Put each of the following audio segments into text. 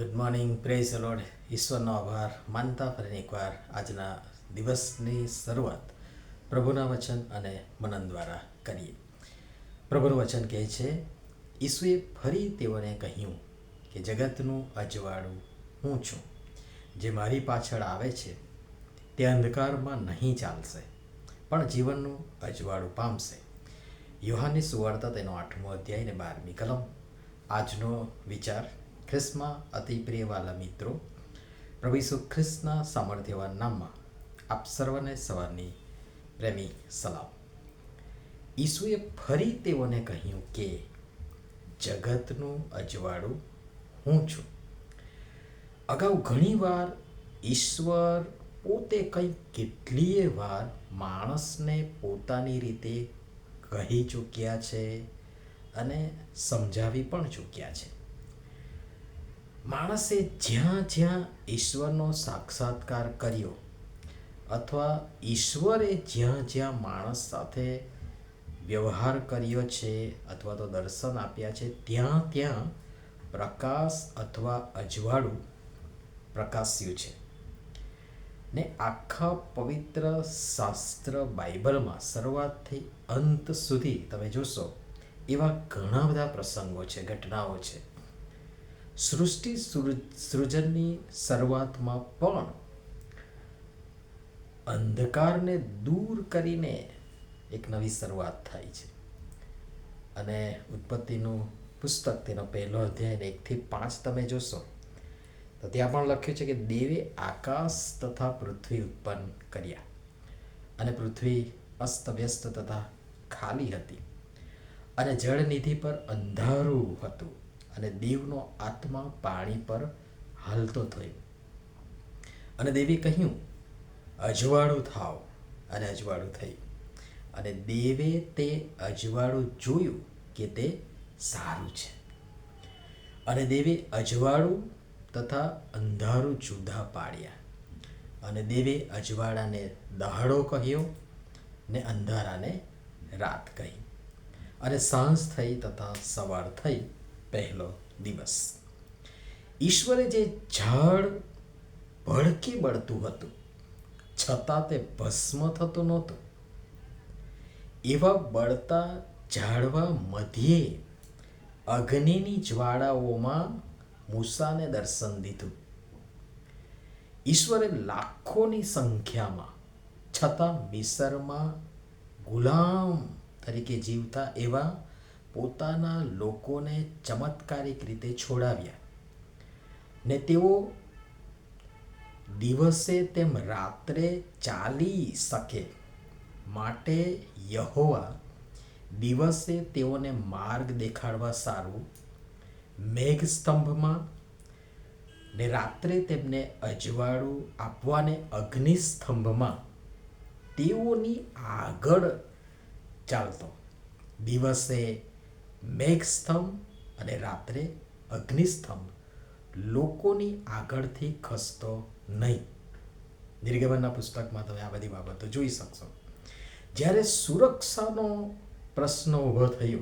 Good morning praise load ઈશ્વરનો આભાર. માનતા ફરીને એકવાર આજના દિવસની શરૂઆત પ્રભુના વચન અને મનન દ્વારા કરીએ. પ્રભુનું વચન કહે છે, ઈસુએ ફરી તેઓને કહ્યું કે, જગતનું અજવાળું હું છું. જે મારી પાછળ આવે છે, તે અંધકારમાં નહીં ચાલશે, પણ જીવનનું અજવાળું પામશે. યોહાનની સુવાર્તા તેનો આઠમો અધ્યાય ને બારમી કલમ. આજનો વિચાર ખ્રિસ્તમાં અતિ પ્રિયવાલા મિત્રો, પ્રભુ ખ્રિસ્તના સામર્થ્યવાન નામમાં આપ સર્વને સવારની પ્રેમી સલામ. ઈસુએ ફરી તેઓને કહ્યું કે, જગતનું અજવાળું હું છું. અગાઉ ઘણીવાર ઈશ્વર પોતે કંઈ કેટલીય વાર માણસને પોતાની રીતે કહી ચૂક્યા છે અને સમજાવી પણ ચૂક્યા છે. માણસે જ્યાં જ્યાં ઈશ્વરનો સાક્ષાત્કાર કર્યો અથવા ઈશ્વરે જ્યાં જ્યાં માણસ સાથે વ્યવહાર કર્યો છે અથવા તો દર્શન આપ્યા છે, ત્યાં ત્યાં પ્રકાશ અથવા અજવાળું પ્રકાશ્યું છે. ને આખા પવિત્ર શાસ્ત્ર બાઇબલમાં શરૂઆતથી અંત સુધી તમે જોશો, એવા ઘણા બધા પ્રસંગો છે, ઘટનાઓ છે. સૃષ્ટિ સૃજનની શરૂઆતમાં પણ અંધકારને દૂર કરીને એક નવી શરૂઆત થાય છે. અને ઉત્પત્તિનું પુસ્તક, તેનો પહેલો અધ્યાય એકથી પાંચ તમે જોશો, તો ત્યાં પણ લખ્યું છે કે દેવે આકાશ તથા પૃથ્વી ઉત્પન્ન કર્યા અને પૃથ્વી અસ્તવ્યસ્ત તથા ખાલી હતી અને જળનિધિ પર અંધારું હતું. અને દેવનો આત્મા પાણી પર હાલતો થયો. અને દેવી કહ્યું, અજવાળું થાવ. અને અજવાળું થયું અને દેવે તે અજવાળું જોયું કે તે સારું છે. અને દેવે અજવાળું તથા અંધારું જુદા પાડ્યા. અને દેવે અજવાળાને દહાડો કહ્યો ને અંધારાને રાત કહી. અને સાંજ થઈ તથા સવાર થઈ પહેલો દિવસ. ઈશ્વરે જે ઝાડ ભડકી બળતું હતું, છતાં તે ભસ્મ થતું નહોતું. એવા બળતા ઝાડવા મધ્યે અગ્નિની જ્વાળાઓમાં મૂસાને દર્શન દીધું. ઈશ્વરે લાખોની સંખ્યામાં, છતાં મિસરમાં ગુલામ તરીકે જીવતા એવા પોતાના લોકોને ચમત્કારિક રીતે છોડાવ્યા. ને તેઓ દિવસે તેમ રાત્રે ચાલી શકે માટે યહોવા દિવસે તેઓને માર્ગ દેખાડવા સારું મેઘ સ્તંભમાં ને રાત્રે તેમને અજવાળું આપવાને અગ્નિસ્તંભમાં તેઓની આગળ ચાલતો. દિવસે મેઘ સ્તંભ અને રાત્રે અગ્નિસ્તંભ લોકોની આગળથી ખસતો નહીં. નિર્ગમનના પુસ્તકમાં તમે આ બધી બાબતો જોઈ શકશો. જ્યારે સુરક્ષાનો પ્રશ્ન ઊભો થયો,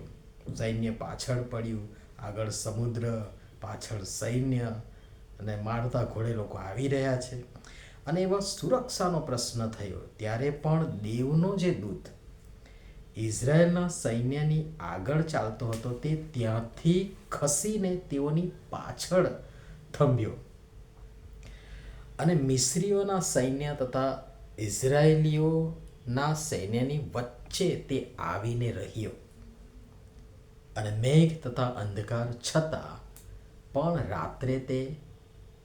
સૈન્ય પાછળ પડ્યું, આગળ સમુદ્ર, પાછળ સૈન્ય અને મારતા ઘોડે લોકો આવી રહ્યા છે. અને એવા સુરક્ષાનો પ્રશ્ન થયો, ત્યારે પણ દેવનો જે દૂત ઇઝરાયેલના સૈન્યની આગળ ચાલતો હતો તે ત્યાંથી ખસીને તેઓની પાછળ થંભ્યો. અને મિસ્રીઓના સૈન્ય તથા ઇઝરાયેલીઓના સૈન્યની વચ્ચે તે આવીને રહ્યો. અને મેઘ તથા અંધકાર છતાં પણ રાત્રે તે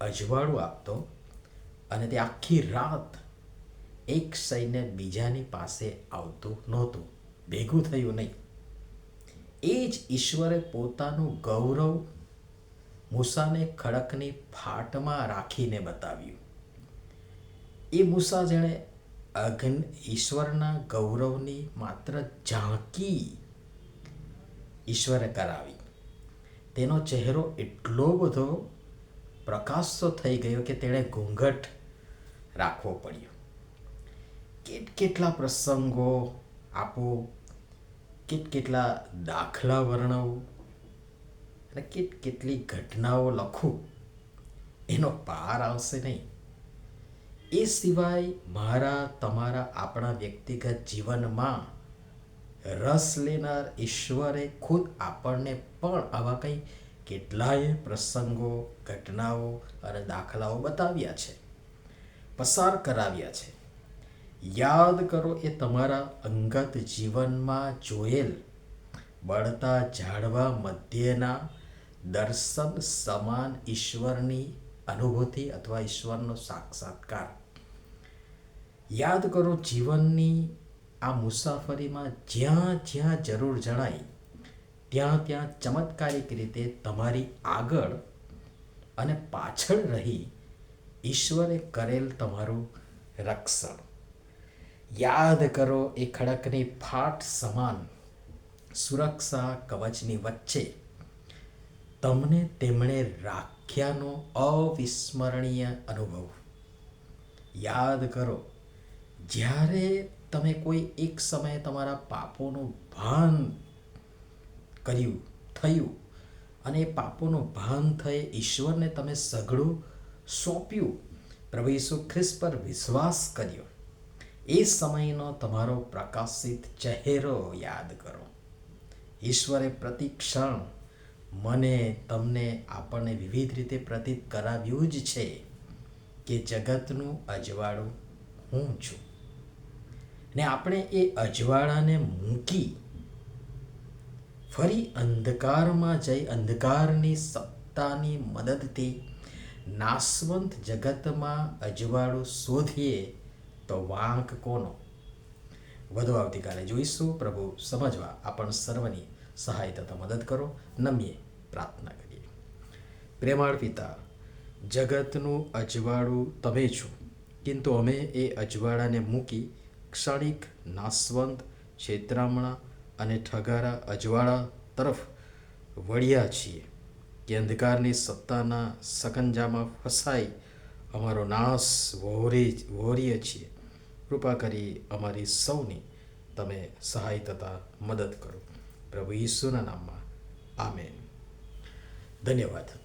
અજવાળું આપતો અને તે આખી રાત એક સૈન્ય બીજાની પાસે આવતું નહોતું. ભેગું થયું નહીં. એ જ ઈશ્વરે પોતાનું ગૌરવ મૂસાને ખડકની ફાટમાં રાખીને બતાવ્યું. એ મૂસા જેણે અગ્ન ઈશ્વરના ગૌરવની માત્ર ઝાંકી ઈશ્વરે કરાવી. તેનો ચહેરો એટલો બધો પ્રકાશતો થઈ ગયો કે તેણે ઘૂંઘટ રાખવો પડ્યો. કેટ કેટલા પ્રસંગો આપો, કેટ કેટલા દાખલા વર્ણવું અને કેટ કેટલી ઘટનાઓ લખું, એનો પાર આવશે નહીં. એ સિવાય મારા, તમારા, આપણા વ્યક્તિગત જીવનમાં રસ લેનાર ઈશ્વરે ખુદ આપણને પણ આવા કંઈ કેટલાય પ્રસંગો, ઘટનાઓ અને દાખલાઓ બતાવ્યા છે, પસાર કરાવ્યા છે. યાદ કરો એ તમારા અંગત જીવનમાં જોયેલ બળતા ઝાડવા મધ્યના દર્શન સમાન ઈશ્વરની અનુભૂતિ અથવા ઈશ્વરનો સાક્ષાત્કાર. યાદ કરો જીવનની આ મુસાફરીમાં જ્યાં જ્યાં જરૂર જણાય, ત્યાં ત્યાં ચમત્કારિક રીતે તમારી આગળ અને પાછળ રહી ઈશ્વરે કરેલ તમારું રક્ષણ. યાદ કરો, એ ખડકની ફાટ સમાન. સુરક્ષા કવચની વચ્ચે. તમને તેમણે રાખ્યાનો અવિસ્મરણીય અનુભવ. યાદ કરો, જ્યારે તમે કોઈ એક સમયે તમારા પાપોનું ભાન કર્યું, થયું, અને પાપોનું ભાન થઈ ઈશ્વરને તમે સઘળું સોંપ્યું, પ્રભુ ઈસુ ખ્રિસ્ત પર વિશ્વાસ કર્યો. એ સમયનો તમારો પ્રકાશિત ચહેરો યાદ કરો. ઈશ્વરે પ્રતિ ક્ષણ મને તમને આપણને વિવિધ રીતે પ્રતીત કરાવ્યું જ છે કે જગતનું અજવાળું હું છું. ને આપણે એ અજવાળાને મૂકી ફરી અંધકારમાં જઈ અંધકારની સત્તાની મદદથી નાશવંત જગતમાં અજવાળું શોધીએ તો વાંક કોનો? વધુ આવતીકાલે જોઈશું. પ્રભુ સમજવા આપણ સર્વની સહાય તથા મદદ કરો. નમીએ પ્રાર્થના કરીએ. પ્રેમાળ પિતા, જગતનું અજવાળું તમે છો. કિંતુ અમે એ અજવાળાને મૂકી ક્ષણિક નાસવંત છેતરામણા અને ઠગારા અજવાળા તરફ વળ્યા છીએ. કે અંધકારની સત્તાના સકંજામાં ફસાઈ અમારો નાશ વહોરી વહોરીએ છીએ. કૃપા કરી અમારી સૌની તમે સહાય તથા મદદ કરો. પ્રભુ ઈસુના નામમાં. આમેન. ધન્યવાદ.